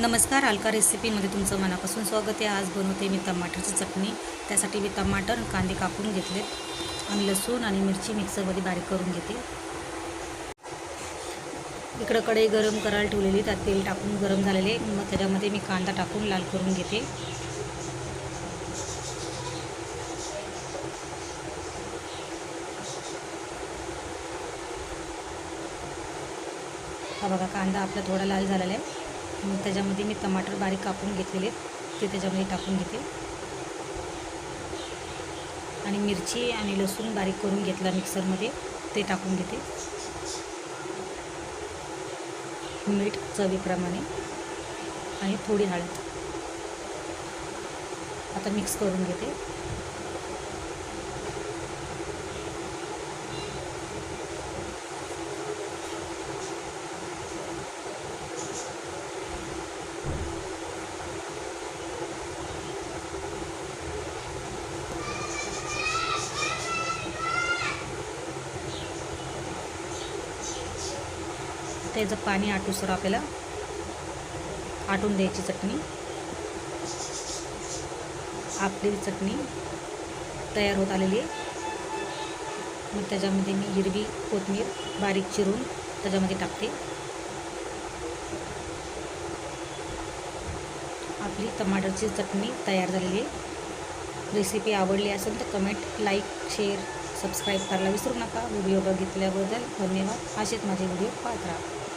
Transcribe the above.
नमस्कार अलका रेसिपीमध्ये तुमचं मनापासून स्वागत आहे. आज बनवते मी टमाटरची चटणी. त्यासाठी मी टमाटर कांदे कापून घेतले आणि लसूण आणि मिरची मिक्सरमध्ये बारीक करून घेते. इकडं कढई गरम करायला ठेवलेली त्यात तेल टाकून गरम झालेले. मग त्याच्यामध्ये मी कांदा टाकून लाल करून घेते. हा बघा कांदा आपला थोडा लाल झालेला आहे. मग त्याच्यामध्ये मी टमाटर बारीक कापून घेतलेले ते त्याच्यामध्ये टाकून घेते. आणि मिरची आणि लसूण बारीक करून घेतला मिक्सरमध्ये. ते टाकून घेते. मीठ चवीप्रमाणे आणि थोडी हळद. आता मिक्स करून घेते. त्याचं पाणी आटूसर आपल्याला आटून द्यायची चटणी. आपली चटणी तयार होत आलेली आहे. मग त्याच्यामध्ये मी हिरवी कोथमीर बारीक चिरून त्याच्यामध्ये टाकते. आपली टमाटरची चटणी तयार झालेली आहे. रेसिपी आवडली असेल तर कमेंट लाईक शेअर सबस्क्राईब करायला विसरू नका. व्हिडिओ बघितल्याबद्दल धन्यवाद. असेच माझे व्हिडिओ पाहत राहा.